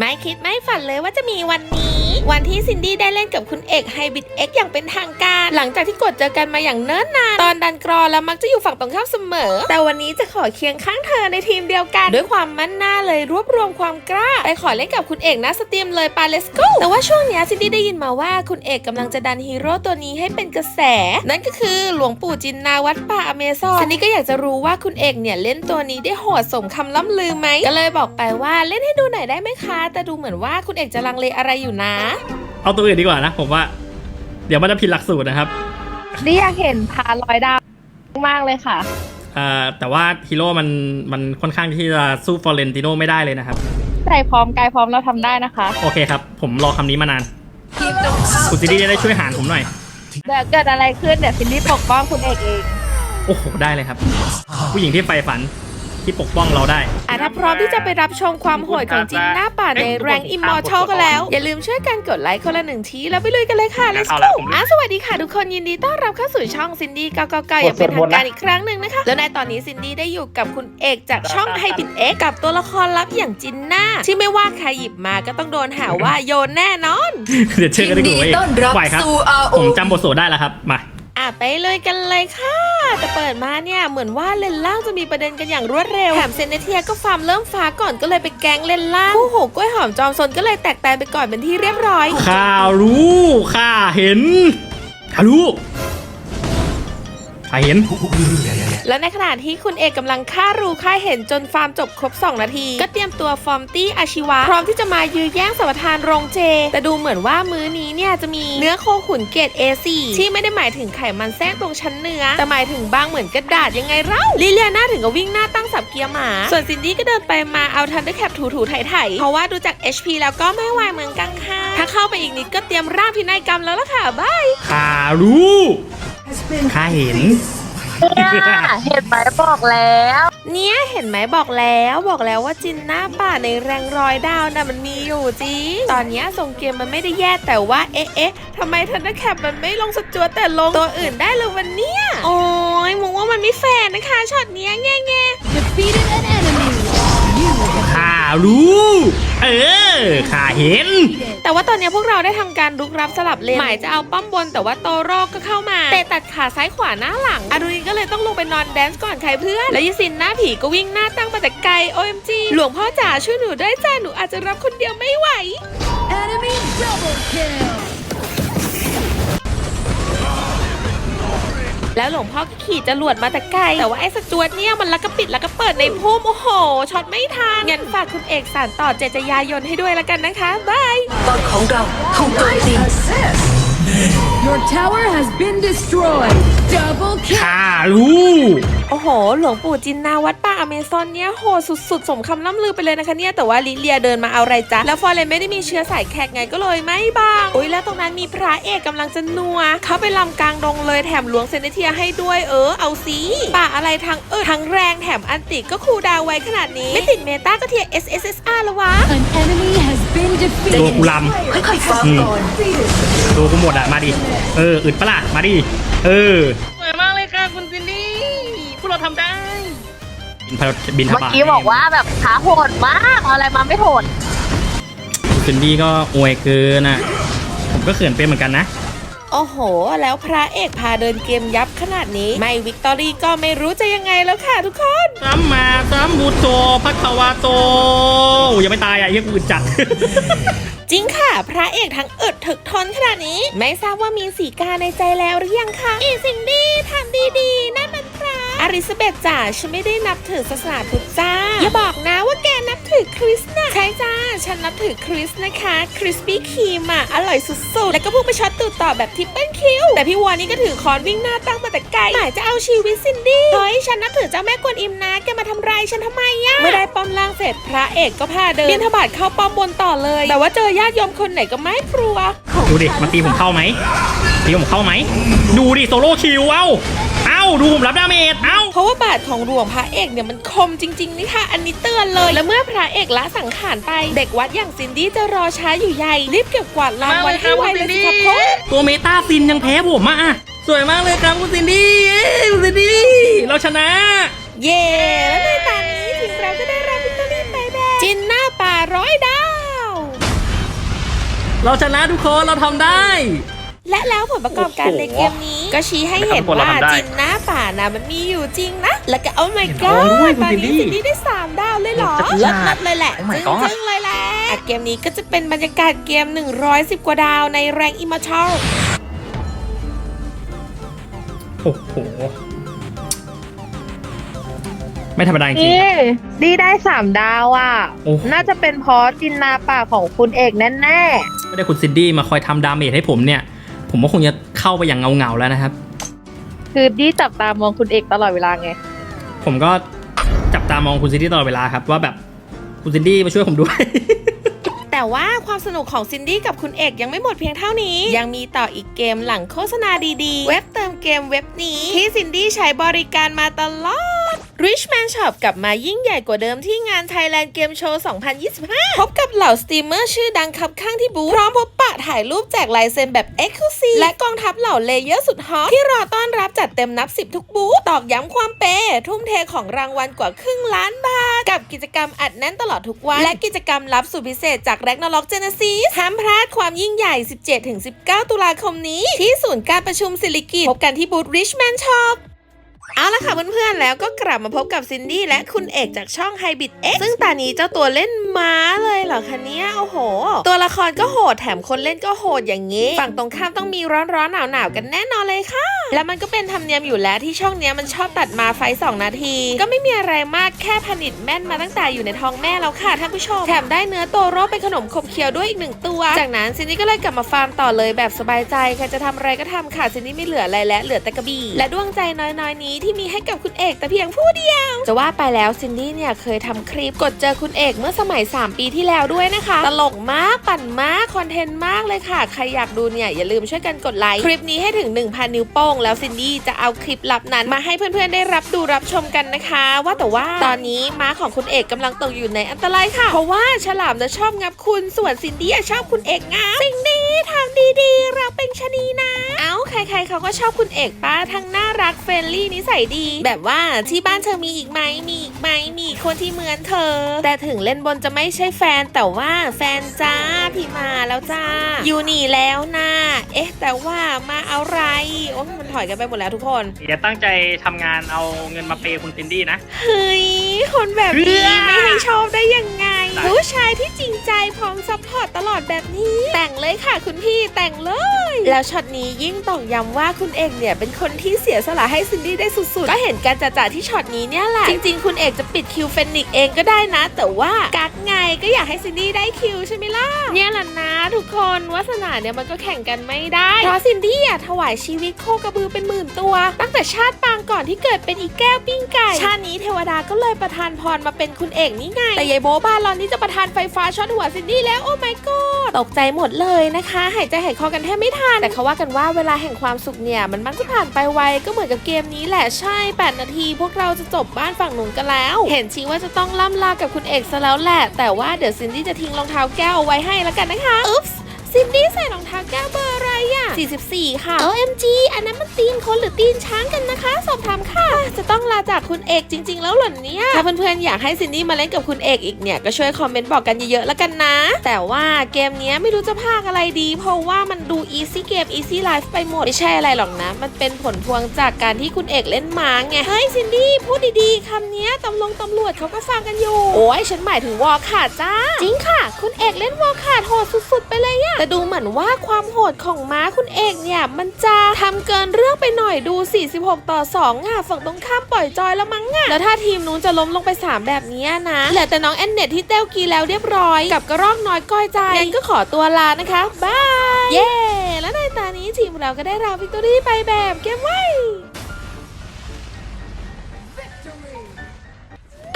ไม่คิดไม่ฝันเลยว่าจะมีวันนี้ วันที่ซินดี้ได้เล่นกับคุณเอกไฮบิดเอ็กอย่างเป็นทางการ หลังจากที่กดเจอกันมาอย่างเนิ่นนานตอนดันกรอแล้วมักจะอยู่ฝั่งตรงข้ามเสมอ แต่วันนี้จะขอเคียงข้างเธอในทีมเดียวกัน ด้วยความมั่นหน้าเลยรวบรวมความกล้า ไปขอเล่นกับคุณเอกนะสตรีมเลยปาเลสโกแต่ว่าช่วงนี้ซินดี้ได้ยินมาว่าคุณเอกกำลังจะดันฮีโร่ตัวนี้ให้เป็นกระแส นั่นก็คือหลวงปู่จินนาวัดป่าอเมซอนซินดี้ก็อยากจะรู้ว่าคุณเอกเนี่ยเล่นตัวนี้ได้โหดสมคำล่ำลือไหมก็เลยบอกไปว่าเล่นให้ดูหน่อยได้ไหมคะแต่ดูเหมือนว่าคุณเอกจะลังเลอะไรอยู่นะ เอาตัวอื่นดีกว่านะผมว่า เดี๋ยวมันจะผิดหลักสูตรนะครับนี่อยากเห็นพาลอยดาวมากเลยค่ะอ่าแต่ว่าฮีโร่มันมันค่อนข้างที่จะสู้ฟอร์เรนติโนไม่ได้เลยนะครับใจพร้อมกายพร้อมเราทำได้นะคะ โอเคครับ ผมรอคำนี้มานานคุณซิดี้จะได้ช่วยหารผมหน่อย เดี๋ยวเกิดอะไรขึ้นเดี๋ยวซินดี้ปกป้องคุณเอกเอง โอ้โห ได้เลยครับ ผู้หญิงที่ใฝ่ฝัน ที่ปกป้องเราได้ อะถ้าพร้อมที่จะไปรับชมความโหดของจินหน้าป่าในแรงอิมมอร์ทัลกันแล้ว อย่าลืมช่วยกันกดไลค์คนละหนึ่งที แล้วไปลุยกันเลยค่ะ let's เอา go ละผม อะสวัสดีค่ะทุกคนยินดีต้อนรับเข้าสู่ช่องซินดี้999อย่างเป็นทางการอีกครั้งหนึ่งนะคะ แล้วในตอนนี้ซินดี้ได้อยู่กับคุณเอกจากช่องไฮบิดเอ็กกับตัวละครลับอย่างจินหน้าที่ไม่ว่าใครหยิบมาก็ต้องโดนหาว่าโยนแน่นอน เดี๋ยวเชื่อกันดีกว่ายินดีต้อนรับไหวครับสู่ RO ผมจำบทสวดได้แล้วครับมา อะไปเลยกันเลยค่ะ แต่เปิดมาเนี่ยเหมือนว่าเลนล่างจะมีประเด็นกันอย่างรวดเร็วแถมเซนเนเทียก็ฟาร์มเริ่มฟ้าก่อนก็เลยไปแก๊งเลนล่างคู่หูกล้วยหอมจอมซนก็เลยแตกแตนไปก่อนเป็นที่เรียบร้อย ข้ารู้ข้าเห็นข้ารู้ ข้าเห็น และในขณะที่คุณเอกกำลังฆ่ารูฆ่าเห็นจนฟาร์มจบครบ 2 นาที ก็เตรียมตัวฟอร์มตี้อาชีวะ พร้อมที่จะมายื้อแย่งสัมปทานโรงเจ แต่ดูเหมือนว่ามื้อนี้เนี่ยจะมีเนื้อโคขุนเกรด A4 ที่ไม่ได้หมายถึงไขมันแทรกตรงชั้นเนื้อ แต่หมายถึงบางเหมือนกระดาษยังไงเล่าลิเลียนาถึงกับวิ่งหน้าตั้งสับเกียร์หมา ส่วนซินดี้ก็เดินไปมาเอาทันด้วยแคปถูๆไถๆเพราะว่าดูจาก HP แล้วก็ไม่ไหวเหมือนกันค่ะถ้าเข้าไปอีกนิดก็เตรียมร่างพินัยกรรมแล้วล่ะค่ะบายข้ารู้ ข้าเห็นเห็นไหมบอกแล้ว เนี่ยเห็นไหมบอกแล้วบอกแล้วว่าจินหน้าป่าในแรงรอยดาวน่ะมันมีอยู่จริงตอนเนี้ยทรงเกมมันไม่ได้แย่แต่ว่าเอ๊ะเอ๊ะทำไมทันเดอร์แคปมันไม่ลงสจวตแต่ลงตัวอื่นได้เลยวันเนี้ยโอ้ยมองว่ามันไม่แฟร์นะคะช็อตเนี้ยแง่แง่ defeated an enemy. You have ข้ารู้ เออข้าเห็น แต่ว่าตอนเนี้ยพวกเราได้ทำการลุกรับสลับเลนหมายจะเอาป้อมบนแต่ว่าโตโร่ก็เข้ามาเตะตัดขาซ้ายขวาหน้าหลังอารุณีก็เลยต้องลงไปนอนแดนซ์ก่อนใครเพื่อน แล้วยิซินหน้าผีก็วิ่งหน้าตั้งมาแต่ไกล OMG หลวงพ่อจ๋าช่วยหนูด้วยจ้าหนูอาจจะรับคนเดียวไม่ไหว enemy double kill. แล้วหลวงพ่อก็ขี่จรวดมาแต่ไกล แต่ว่าไอ้สจวดเนี่ยมันลักกระปิดลักกระเปิดในพุ่มโอ้โห ช็อตไม่ทันงั้นฝากคุณเอกสารต่อเจตยายนให้ด้วยละกันนะคะบายบอลของเราถูกโจมตี Your tower has been destroyed. Double kill. ข้ารู้โอ้โห หลวงปู่จินนาวัดป่าอเมซอนเนี่ยโหดสุดๆ สมคำล่ำลือไปเลยนะคะเนี่ย แต่ว่าลิเลียเดินมาเอาอะไรจ๊ะ แล้วฟอร์เรนไม่ได้มีเชื้อสายแขกไงก็เลยไม่บ้างอุ้ยแล้วตรงนั้นมีพระเอกกำลังจะนัว เขาไปลำกลางดงเลยแถมหลวงเซนเทียให้ด้วยเออ เอาสิป่าอะไรทั้งเออทั้งแรงแถมอันติก็คูลดาวน์ไว้ขนาดนี้ ไม่ติดเมตาก็เทีย SSSR แล้ววะ An enemy has been ตัวกู defeated. ลค่อยๆฟังก่อนำตัวกูหมดอะมาดิ เอออึดปะล่ะมาดิ เออสวยมากเลยค่ะคุณซินดี้พวกเราทำได้ บินพาบินทเมื่อบาทกี้บอกว่าแบบขาโหดมากเอาอะไรมาไม่โหดซินดี้ก็อวยเกินอะ ผมก็เขินเป็นเหมือนกันนะ โอ้โห แล้วพระเอกพาเดินเกมยับขนาดนี้ ไม่วิกตอรี่ก็ไม่รู้จะยังไงแล้วค่ะทุกคน สัมมาสัมพุทโธพัควาโตโอ้ยังไม่ตายอะเฮียกูอึดจัด จริงค่ะ พระเอกทั้งอึดถึกทนขนาดนี้ ไม่ทราบว่ามีสีกาในใจแล้วหรือยังคะอีสิงดีทำดีๆนั่นมัน พระอริสเบตจ๋าฉันไม่ได้นับถือศาสนาพุทธจ้า อย่าบอกนะว่าแกนับถือคริสต์นะใช่จ้า ฉันนับถือคริสต์นะคะ คริสปี้ครีมอะ อร่อยสุดๆ แล้วก็พุ่งไปช็อตตูดต่อแบบทิปเปิลคิว แต่พี่วัวนี่ก็ถือคอนวิ่งหน้าตั้งมาแต่ไกลหมายจะเอาชีวิตซินดี้ เฮ้ย ฉันนับถือเจ้าแม่กวนอิมนะ แกมาทำร้ายฉันทำไมอะเมื่อได้ป้อมล่างเสร็จพระเอกก็พาเดินบินทบาทเข้าป้อมบนต่อเลย แต่ว่าเจอญาติโยมคนไหนก็ไม่กลัว ดูดิ มันตีผมเข้าไหมตีผมเข้าไหม ดูดิโซโล่คิว เอ้า เอ้า ดูผมรับดาเมจเอ้าเพราะว่าบาทของหลวงพระเอกเนี่ยมันคมจริงๆนี่ค่ะ อันนี้เตือนเลย แล้วเมื่อพระเอกละสังขารไป เด็กวัดอย่างซินดี้จะรอช้าอยู่ใหญ่รีบเก็บกวาดลานไว้ให้ไวเลยสิครับพ่อตัวเมตาซินยังแพ้ผมอะอะสวยมากเลยครับคุณซินดี้เอ้ยคุณซินดี้เราชนะ เย่และในตอนนี้ทีมเราก็ได้รับวิตอรี่ไปแบบจินหน้าป่าร้อยดาว เราชนะทุกคนเราทำได้ และแล้วผลประกอบการโอ้โหในเกมนี้ ก็ชี้ให้เห็นนะครับทุกคนเราว่าทำได้จินหน้าป่านะมันมีอยู่จริงนะ แล้วก็โอ้ my โอ้ god ยคุณตอนนี้ซินดี้ซินดี้ได้3ดาวเลยเหรอจัดเลิจัดศๆเลยแหละ Oh my จึ้ง god จึ้งเลยแหละอะเกมนี้ก็จะเป็นบรรยากาศเกม 110 กว่าดาวในแรงอิมมอร์ทัลโอ้โห ไม่ธรรมดาจริงนี่ดีได้สามดาวอะโอ้น่าจะเป็นเพราะจินนาป่าของคุณเอกแน่ๆ ไม่ได้คุณซินดี้มาคอยทำดาเมจให้ผมเนี่ย ผมก็คงจะเข้าไปอย่างเงาๆแล้วนะครับๆคือดีจับตามองคุณเอกตลอดเวลาไง ผมก็จับตามองคุณซินดี้ตลอดเวลาครับ ว่าแบบคุณซินดี้มาช่วยผมด้วย แต่ว่าความสนุกของซินดี้กับคุณเอกยังไม่หมดเพียงเท่านี้ ยังมีต่ออีกเกมหลังโฆษณาดีๆ เว็บเติมเกมเว็บนี้ที่ซินดี้ใช้บริการมาตลอด Richman Shop กลับมายิ่งใหญ่กว่าเดิมที่งาน Thailand Game Show 2025 พบกับเหล่าสตรีมเมอร์ชื่อดังคับข้างที่บูธพร้อมพบปะถ่ายรูปแจกลายเซ็นแบบ e x c l u s i v e และกองทัพเหล่าเลเยอร์สุดฮอตที่รอต้อนรับจัดเต็มนับ 10 ทุกบูธตอกย้ำความเปทุ่มเทของรางวัลกว่าครึ่งล้านบาท กับกิจกรรมอัดแน่นตลอดทุกวัน และกิจกรรมลับสุดพิเศษจาก r a g n a r o k Genesis ห้ามพลาดความยิ่งใหญ่ 17-19 ตุลาคมนี้ ที่ศูนย์การประชุมสิริกิตพบกันที่บูธ Richman Shop เอาละค่ะเพื่อนๆแล้วก็กลับมาพบกับซินดี้และคุณเอกจากช่อง h y b r i d X ซึ่งตอนนี้เจ้าตัวเล่นม้าเลยเหรอคะเนี่ยโอ้โห ตัวละครก็โหดแถมคนเล่นก็โหดอย่างนี้ ฝั่งตรงข้ามต้องมีร้อนๆหนาวๆกันแน่นอนเลยค่ะ และมันก็เป็นธรรมเนียมอยู่แล้วที่ช่องเนี้ยมันชอบตัดมาไฟ 2 นาที ก็ไม่มีอะไรมากแค่ผลิตแม่นมาตั้งแต่อยู่ในท้องแม่แล้วค่ะท่านผู้ชมแถมได้เนื้อโตโร่เป็นขนมขบเคี้ยวด้วยอีกหนึ่งตัว จากนั้นซินดี้ก็เลยกลับมาฟาร์มต่อเลยแบบสบายใจใครจะทำอะไรก็ทำค่ะซินดี้ไม่เหลืออะไรแล้วเหลือแต่กระบี่และดวงใจน้อยๆนี้ที่มีให้กับคุณเอกแต่เพียงผู้เดียว จะว่าไปแล้วซินดี้เนี่ยเคยทำคลิปกดเจอคุณเอกเมื่อสมัย 3 ปีที่แล้วด้วยนะคะ ตลกมากปั่นมากคอนเทนต์มากเลยค่ะ ใครอยากดูเนี่ยอย่าลืมช่วยกันกดไลค์คลิปนี้ให้ถึง 1,000 นิ้วโป้ง แล้วซินดี้จะเอาคลิปลับนั้นมาให้เพื่อนๆได้รับดูรับชมกันนะคะ ว่าแต่ว่าตอนนี้ม้าของคุณเอกกำลังตกอยู่ในอันตรายค่ะ เพราะว่าฉลามจะชอบงับคุณส่วนซินดี้อะชอบคุณเอกงับสิ่งนี้ ทำดีๆ เราเป็นชะนีนะ เอ้า ใครๆเขาก็ชอบคุณเอกป้าทั้งน่ารักเฟรนลี่นิสัยดี แบบว่าที่บ้านเธอมีอีกไหมมีอีกไหมมีอีกคนที่เหมือนเธอ แต่ถึงเล่นบนจะไม่ใช่แฟนแต่ว่าแฟนจ้าพี่มาแล้วจ้า อยู่นี่แล้วนะเอ๊ะ แต่ว่ามาเอาไรโอ้มันถอยกันไปหมดแล้วทุกคนอย่าตั้งใจทำงานเอาเงินมาเปย์คุณซินดี้นะ เฮ้ยคนแบบนี้เพื่อไม่ให้ชอบ พร้อมซัพพอร์ตตลอดแบบนี้ แต่งเลยค่ะคุณพี่แต่งเลย แล้วช็อตนี้ยิ่งตอกย้ำว่าคุณเอกเนี่ยเป็นคนที่เสียสละให้ซินดี้ได้สุดๆ ก็เห็นการจ่าๆที่ช็อตนี้เนี่ยแหละ จริง ๆ คุณเอกจะปิดคิวเฟนิกซ์เองก็ได้นะ แต่ว่ากักไงก็อยากให้ซินดี้ได้คิวใช่ไหมล่ะ เนี่ยแหละนะทุกคนวาสนาเนี่ยมันก็แข่งกันไม่ได้ เพราะซินดี้อะถวายชีวิตโคกระบือเป็นหมื่นตัว ตั้งแต่ชาติปางก่อนที่เกิดเป็นอีกแก้วปิ้งไก่ ชาตินี้เทวดาก็เลยประทานพรมาเป็นคุณเอกนี่ไง แต่ยายโบบาลอนนี่จะประทานไฟฟ้าช็อตหัวซินดี้แล้ว โอ้ my god ตกใจหมดเลยนะคะ หายใจหายคอกันแทบไม่ทันแต่เขาว่ากันว่าเวลาแห่งความสุขเนี่ย มันมักจะผ่านไปไวก็เหมือนกับเกมนี้แหละใช่ 8 นาที พวกเราจะจบบ้านฝั่งหนุนกันแล้ว เห็นชี้ว่าจะต้องล่ำลากับคุณเอกซะแล้วแหละ แต่ว่าเดี๋ยวซินดี้จะทิ้งรองเท้าแก้วเอาไว้ให้แล้วกันนะคะอุ๊บซินดี้ใส่รองเท้าแก้วเบอร์ อะไรอะ44 ค่ะ OMG อันนั้นมันตีนคนหรือตีนช้างกันนะคะ สอบถามค่ะ จะต้องลาจากคุณเอกจริง ๆ แล้วเหรอเนี่ย ถ้าเพื่อนๆอยากให้ซินดี้มาเล่นกับคุณเอกอีกเนี่ย ก็ช่วยคอมเมนต์บอกกันเยอะๆแล้วกันนะ แต่ว่าเกมเนี้ยไม่รู้จะพากอะไรดี เพราะว่ามันดู easy game easy life ไปหมด ไม่ใช่อะไรหรอกนะ มันเป็นผลพวงจากการที่คุณเอกเล่นม้าไง เฮ้ยซินดี้พูดดีๆคำเนี้ยตำรวจตำรวจเขาก็ฟังกันอยู่ โอ้ยฉันหมายถึงวอลขาดจ้า จริงค่ะ คุณเอกเล่นวอลขาดโหดสุดๆ ไปเลยอะแต่ดูเหมือนว่าความโหดของม้าคุณเอกเนี่ย มันจะทำเกินเรื่องไปหน่อยดู 46 ต่อ2อะฝั่งตรงข้ามปล่อยจอยแล้วมั้งอะแล้วถ้าทีมนู้นจะล้มลงไป 3 แบบนี้นะเหลือแต่น้องแอนเน็ตที่เต้วกีแล้วเรียบร้อย กับกระรอกน้อยก้อยใจงั้นก็ขอตัวลานะคะบายเย้และในตอนนี้ทีมเราก็ได้รับวิกตอรี่ไปแบบเกมไว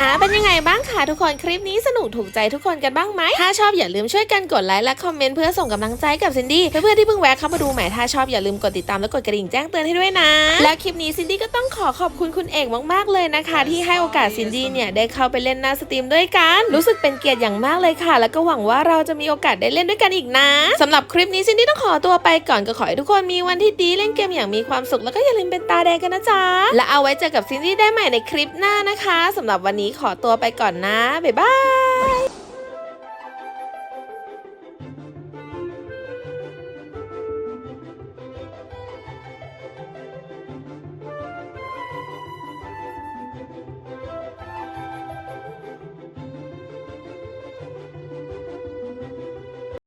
อ่าเป็นยังไงบ้างคะทุกคนคลิปนี้สนุกถูกใจทุกคนกันบ้างไหมถ้าชอบอย่าลืมช่วยกันกดไลค์และคอมเมนต์เพื่อส่งกำลังใจกับซินดี้เพื่อนๆที่เพิ่งแวะเข้ามาดูใหม่ถ้าชอบอย่าลืมกดติดตามและกดกระดิ่งแจ้งเตือนให้ด้วยนะ แล้วคลิปนี้ซินดี้ก็ต้องขอขอบคุณคุณเอกมากๆเลยนะคะ ที่ให้โอกาสซินดี้เนี่ยได้เข้าไปเล่นหน้าสตรีมด้วยกัน รู้สึกเป็นเกียรติอย่างมากเลยค่ะ แล้วก็หวังว่าเราจะมีโอกาสได้เล่นด้วยกันอีกนะสำหรับคลิปนี้ซินดี้ต้องขอตัวไปก่อนก็ขอให้ทุกคนมีวันที่ดีเล่นเกมอย่างมีความสุขแล้วก็อย่าลืมเป็นตาแดงกันนะจ๊ะและเอาไว้เจอกับซินดี้ได้ใหม่ในคลิปหน้านะคะสำหรับวันนี้ขอตัวไปก่อนนะ บ๊ายบาย